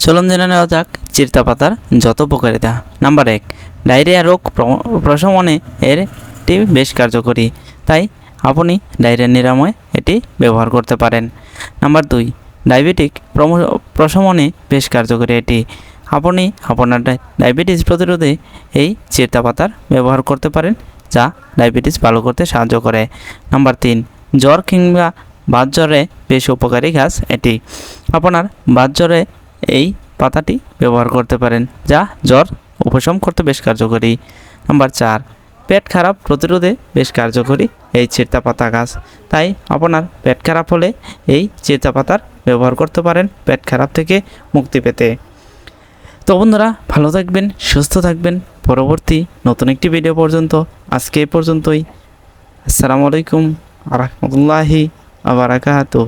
চলুন জেনে নেওয়া যাক চিরতা পাতার যত উপকারিতা। নাম্বার এক, ডায়রিয়া রোগ প্র- প্রশমনে এর এটি বেশ কার্যকরী। তাই আপনি ডায়রিয়া নিরাময় এটি ব্যবহার করতে পারেন। নাম্বার দুই, ডায়াবেটিক প্রশমনে বেশ কার্যকরী এটি। আপনি আপনার ডায়- ডায়াবেটিস প্রতিরোধে এই চিরতা পাতার ব্যবহার করতে পারেন, যা ডায়াবেটিস ভালো করতে সাহায্য করে। নাম্বার তিন, জ্বর কিংবা বাত জ্বরে বেশ উপকারী গাছ এটি। আপনার বাত জ্বরে এই পাতাটি ব্যবহার করতে পারেন, যা জ্বর উপশম করতে বেশ কার্যকরী। নাম্বার চার, পেট খারাপ প্রতিরোধে বেশ কার্যকরী এই চিরতা পাতা গাছ। তাই আপনার পেট খারাপ হলে এই চিরতা পাতার ব্যবহার করতে পারেন পেট খারাপ থেকে মুক্তি পেতে। তো বন্ধুরা, ভালো থাকবেন, সুস্থ থাকবেন। পরবর্তী নতুন একটি ভিডিও পর্যন্ত, আজকে এ পর্যন্তই। আসসালামু আলাইকুম রহমতুল্লাহি আবরাকাতুহ